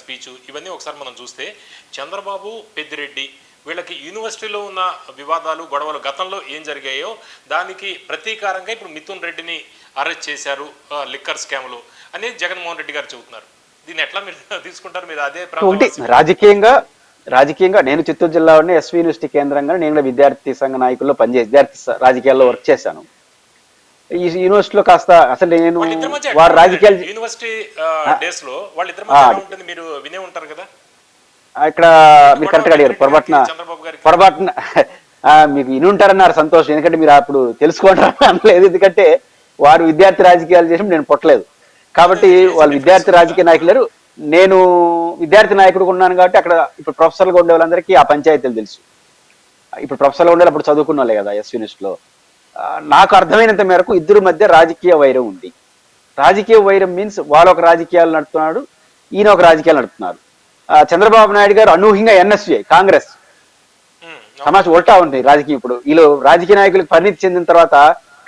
Speech ఇవన్నీ ఒకసారి మనం చూస్తే చంద్రబాబు పెద్దిరెడ్డి వీళ్ళకి యూనివర్సిటీలో ఉన్న వివాదాలు గొడవలు గతంలో ఏం జరిగాయో దానికి ప్రతీకారంగా ఇప్పుడు మిథున్ రెడ్డిని అరెస్ట్ చేశారు లిక్కర్ స్కామ్లో. అనేది జగన్మోహన్ రెడ్డి గారు చెబుతున్నారు. దీన్ని ఎట్లా మీరు తీసుకుంటారు? మీరు అదే ఒకటి రాజకీయంగా రాజకీయంగా నేను చిత్తూరు జిల్లాలోనే ఎస్వి యూనివర్సిటీ కేంద్రంగా నేను విద్యార్థి సంఘ నాయకుల్లో పనిచేసి విద్యార్థి రాజకీయాల్లో వర్క్ చేశాను. ఈ యూనివర్సిటీలో కాస్త అసలు నేను వారు రాజకీయాలు? యూనివర్సిటీ డేస్లో వాళ్ళిద్దరి ఉంటుంది? మీరు వినే ఉంటారు కదా? ఇక్కడ మీరు కరెక్ట్గా అడిగారు పొరపాటున పొరపాటున మీకు ఇని ఉంటారన్నారు సంతోషం ఎందుకంటే మీరు అప్పుడు తెలుసుకోవడం అనలేదు ఎందుకంటే వారు విద్యార్థి రాజకీయాలు చేసి నేను పుట్టలేదు. కాబట్టి వాళ్ళు విద్యార్థి రాజకీయ నాయకులు. నేను విద్యార్థి నాయకుడు ఉన్నాను కాబట్టి అక్కడ ఇప్పుడు ప్రొఫెసర్గా ఉండే వాళ్ళందరికీ ఆ పంచాయతీలు తెలుసు. ఇప్పుడు ప్రొఫెసర్గా ఉండే అప్పుడు చదువుకున్న వాళ్ళే కదా ఎస్ యూనివర్సిటీలో నాకు అర్థమైనంత మేరకు ఇద్దరు మధ్య రాజకీయ వైరం ఉంది. రాజకీయ వైరం మీన్స్ వాళ్ళు ఒక రాజకీయాలు నడుపుతున్నాడు ఈయన ఒక రాజకీయాలు నడుపుతున్నారు చంద్రబాబు నాయుడు గారు అనూహ్యంగా ఎన్ఎస్యుఐ కాంగ్రెస్. సమాజం ఉల్టా ఉంది రాజకీయం ఇప్పుడు. వీళ్ళు రాజకీయ నాయకులకు పరిణితి చెందిన తర్వాత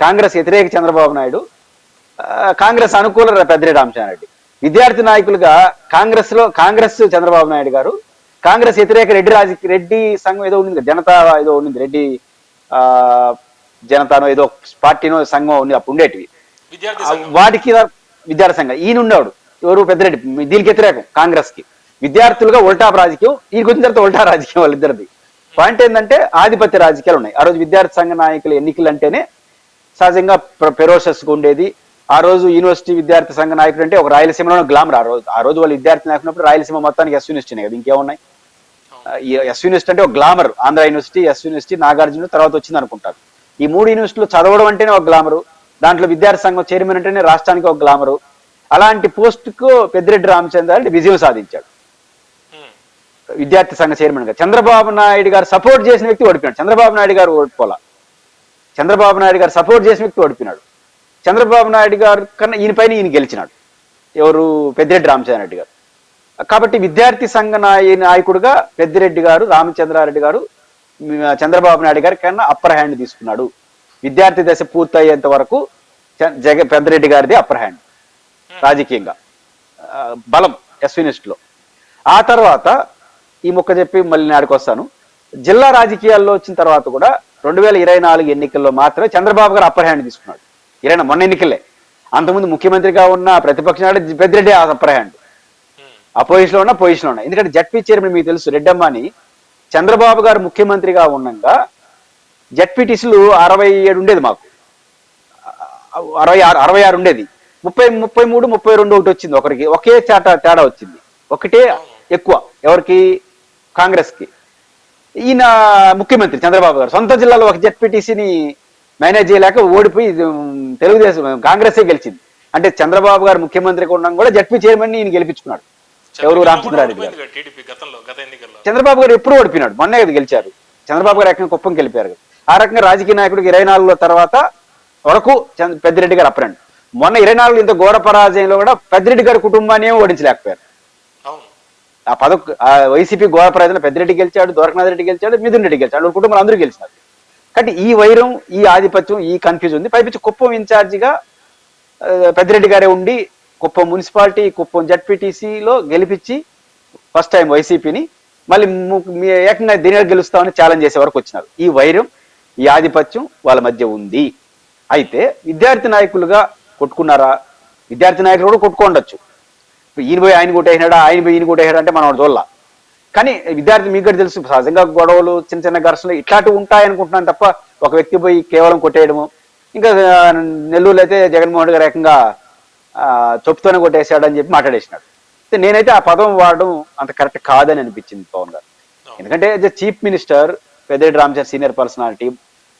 కాంగ్రెస్ వ్యతిరేక చంద్రబాబు నాయుడు కాంగ్రెస్ అనుకూల పెద్దిరెడ్డి రామచంద్రారెడ్డి. విద్యార్థి నాయకులుగా కాంగ్రెస్లో కాంగ్రెస్ చంద్రబాబు నాయుడు గారు కాంగ్రెస్ వ్యతిరేక రెడ్డి రాజకీయ రెడ్డి సంఘం ఏదో ఉంది జనతా ఏదో ఉంది రెడ్డి ఆ జనతానో ఏదో పార్టీనో సంఘం ఉంది అప్పుడు ఉండేటివి. వాటికి విద్యార్థి సంఘం. ఈయన ఉండేవాడు. ఎవరు? పెద్దరెడ్డి. దీనికి వ్యతిరేకం. కాంగ్రెస్కి విద్యార్థులుగా ఉల్టా రాజకీయం. ఈయనకి వచ్చిన తర్వాత ఉల్టా రాజకీయం వాళ్ళిద్దరిది. పాయింట్ ఏంటంటే ఆధిపత్య రాజకీయాలు ఉన్నాయి. ఆ రోజు విద్యార్థి సంఘ నాయకుల ఎన్నికలు అంటేనే సహజంగా ఫెరోషస్గా ఉండేది. ఆ రోజు యూనివర్సిటీ విద్యార్థి సంఘ నాయకుడు అంటే ఒక రాయలసీమలో గ్లామర్. ఆ రోజు ఆ రోజు వాళ్ళు విద్యార్థి నాయకున్నప్పుడు రాయలసీమ మొత్తానికి ఎస్ యూనివర్సిటీ కదా. ఇంకేమున్నాయి? ఎస్ యూనివర్సిటీ అంటే ఒక glamour. Andhra university S university Nagarjuna తర్వాత వచ్చింది అనుకుంటారు ఈ మూడు యూనివర్సిటీలు చదవడం అంటేనే ఒక గ్లామరు దాంట్లో విద్యార్థి సంఘం చైర్మన్ అంటేనే రాష్ట్రానికి ఒక గ్లామరు అలాంటి పోస్టుకు పెద్దిరెడ్డి రామచంద్రారెడ్డి విజయం సాధించాడు. విద్యార్థి సంఘ చైర్మన్గా. చంద్రబాబు నాయుడు గారు సపోర్ట్ చేసిన వ్యక్తి ఓడిపోయాడు చంద్రబాబు నాయుడు గారు ఓడిపోలా? చంద్రబాబు నాయుడు గారు సపోర్ట్ చేసిన వ్యక్తి ఓడిపోయినాడు. చంద్రబాబు నాయుడు గారు కన్నా ఈయన పైన ఈయన గెలిచినాడు. ఎవరు? పెద్దిరెడ్డి రామచంద్రారెడ్డి గారు. కాబట్టి విద్యార్థి సంఘ నాయ నాయకుడుగా పెద్దిరెడ్డి గారు రామచంద్రారెడ్డి గారు చంద్రబాబు నాయుడు గారి కన్నా అప్పర్ హ్యాండ్ తీసుకున్నాడు. విద్యార్థి దశ పూర్తయ్యేంత వరకు జగ పెద్దిరెడ్డి గారిది అప్పర్ హ్యాండ్ రాజకీయంగా. ఆ, బలం ఎస్వినిస్ట్లో ఆ తర్వాత ఈ మొక్క చెప్పి మళ్ళీ నాడికి వస్తాను. జిల్లా రాజకీయాల్లో వచ్చిన తర్వాత కూడా రెండు వేల ఇరవై నాలుగు ఎన్నికల్లో మాత్రమే చంద్రబాబు గారు అప్పర్ హ్యాండ్ తీసుకున్నాడు. ఇరవై మొన్న ఎన్నికలే. అంతకుముందు ముఖ్యమంత్రిగా ఉన్న ప్రతిపక్ష Naidu Peddireddy upper hand um, అపోజిషన్లో ఉన్నా పొజిషన్ ఉన్నా. ఎందుకంటే జడ్పీ చైర్మన్ మీకు తెలుసు రెడ్డమ్మని చంద్రబాబు గారు ముఖ్యమంత్రిగా ఉండగా జడ్పీటీసీలు అరవై ఏడు ఉండేది మాకు. అరవై ఆరు అరవై ఆరు ఉండేది. ముప్పై ముప్పై మూడు ముప్పై రెండు ఒకటి వచ్చింది ఒకరికి. ఒకే చాట తేడా వచ్చింది. ఒకటే ఎక్కువ ఎవరికి? కాంగ్రెస్కి ఈయన ముఖ్యమంత్రి చంద్రబాబు గారు. సొంత జిల్లాలో ఒక జడ్పీటీసీని మేనేజ్ చేయలేక ఓడిపోయి తెలుగుదేశం కాంగ్రెసే గెలిచింది. అంటే చంద్రబాబు గారు ముఖ్యమంత్రిగా ఉండడం కూడా జడ్పీ చైర్మన్ ఈయన గెలిపించుకున్నాడు. ఎవరు చంద్రబాబు రామచంద్రారెడ్డి గారు చంద్రబాబు గారు ఎప్పుడూ ఓడిపోయినాడు? మొన్నే కదా గెలిచారు. చంద్రబాబు గారు ఏకంగా కుప్పం గెలిపారు. ఆ రకంగా రాజకీయ నాయకుడికి ఇరవై నాలుగులో తర్వాత వరకు పెద్దిరెడ్డి గారు అప్పరండి. మొన్న ఇరవై నాలుగు ఇంత ఘోర పరాజయంలో కూడా పెద్దిరెడ్డి గారి కుటుంబాన్ని ఓడించలేకపోయారు. ఆ పద ఆ వైసీపీ ఘోర పరాజయంలో పెద్దిరెడ్డి గెలిచాడు ద్వారకనాథ్ రెడ్డి గెలిచాడు మిథున్ రెడ్డి గెలిచాడు. కుటుంబాలు అందరూ గెలిచినారు. కాబట్టి ఈ వైరం ఈ ఆధిపత్యం ఈ కన్ఫ్యూజ్ ఉంది. పైపించి కుప్పం ఇన్ఛార్జిగా పెద్దిరెడ్డి గారే ఉండి కుప్పం మున్సిపాలిటీ కుప్పం జడ్పీటీసీలో గెలిపించి ఫస్ట్ టైం వైసీపీని మళ్ళీ మీ ఏకంగా దీనిగా గెలుస్తామని ఛాలెంజ్ చేసే వరకు వచ్చినారు. ఈ వైరం ఈ ఆధిపత్యం వాళ్ళ మధ్య ఉంది. అయితే విద్యార్థి నాయకులుగా కొట్టుకున్నారా? విద్యార్థి నాయకులు కూడా కొట్టుకోండొచ్చు. ఈయన పోయి ఆయన కొట్టేసినాడా? ఆయన పోయి ఈయన కొట్టేసాడు అంటే మనం చూడాల. కానీ విద్యార్థి మీకు కూడా తెలుసు సహజంగా గొడవలు చిన్న చిన్న ఘర్షణలు ఇట్లాంటివి ఉంటాయనుకుంటున్నాను తప్ప ఒక వ్యక్తి పోయి కేవలం కొట్టేయడము. ఇంకా నెల్లూరులో అయితే జగన్మోహన్ గారు ఏకంగా చెప్పుతోనే కొట్టేశాడని చెప్పి మాట్లాడేసినాడు నేనైతే ఆ పదం వాడడం అంత కరెక్ట్ కాదని అనిపించింది పవన్ గారు. ఎందుకంటే chief minister Peddireddy Ramachandra senior personality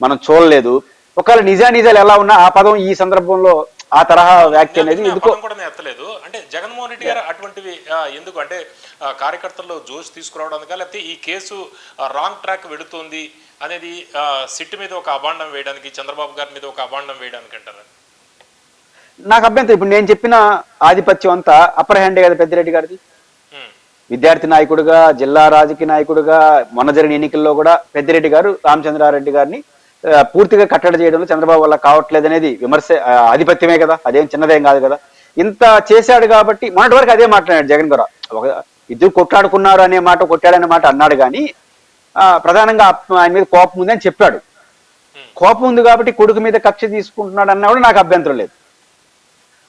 మనం చూడలేదు. ఒకవేళ నిజా నిజాలు ఎలా ఉన్నా ఆ పదం ఈ సందర్భంలో ఆ తరహా వ్యాఖ్య అనేది ఎందుకో కూడా ఎత్తలేదు అంటే జగన్మోహన్ రెడ్డి గారు అటువంటివి ఎందుకు అంటే కార్యకర్తల్లో జోష్ తీసుకురావడానికా లేకపోతే ఈ కేసు రాంగ్ ట్రాక్ వెళుతోంది అనేది ఆ, సిట్ మీద ఒక అభాండం వేయడానికి చంద్రబాబు గారి మీద ఒక అభాండం వేయడానికి అంటారా? నాకు అభ్యంతరం ఇప్పుడు నేను చెప్పిన ఆధిపత్యం అంతా అప్పర్ హ్యాండే కదా పెద్దిరెడ్డి గారిది. విద్యార్థి నాయకుడుగా జిల్లా రాజకీయ నాయకుడుగా మొన్న జరిగిన ఎన్నికల్లో కూడా పెద్దిరెడ్డి గారు రామచంద్రారెడ్డి గారిని పూర్తిగా కట్టడి చేయడంలో చంద్రబాబు వల్ల కావట్లేదు అనేది విమర్శ ఆధిపత్యమే కదా అదేం చిన్నదేం కాదు కదా. ఇంత చేశాడు కాబట్టి మొన్నటి వరకు అదే మాట్లాడాడు జగన్ గారు. ఒక ఇద్దరు కొట్లాడుకున్నారు అనే మాట కొట్టాడనే మాట అన్నాడు కానీ ప్రధానంగా ఆయన మీద కోపం ఉంది అని చెప్పాడు కోపం ఉంది కాబట్టి కొడుకు మీద కక్ష తీసుకుంటున్నాడు అన్నా కూడా నాకు అభ్యంతరం లేదు.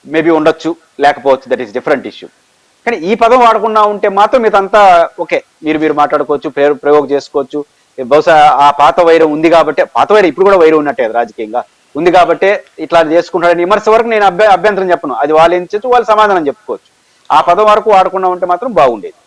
మేబీ ఉండొచ్చు లేకపోవచ్చు దట్ ఈస్ డిఫరెంట్ ఇష్యూ కానీ ఈ పదం వాడకుండా ఉంటే మాత్రం మీదంతా ఓకే మీరు మీరు మాట్లాడుకోవచ్చు ప్రయోగ ప్రయోగం చేసుకోవచ్చు. బహుశా ఆ పాత వైరం ఉంది కాబట్టి పాత వైరం ఇప్పుడు కూడా వైరం ఉన్నట్టే రాజకీయంగా. ఉంది కాబట్టి ఇట్లా చేసుకుంటాడని విమర్శ వరకు నేను అభ్య అభ్యంతరం చెప్పను. అది వాళ్ళు ఏం చేయొచ్చు వాళ్ళు సమాధానం చెప్పుకోవచ్చు. ఆ పదం వరకు వాడకుండా ఉంటే మాత్రం బాగుండేది.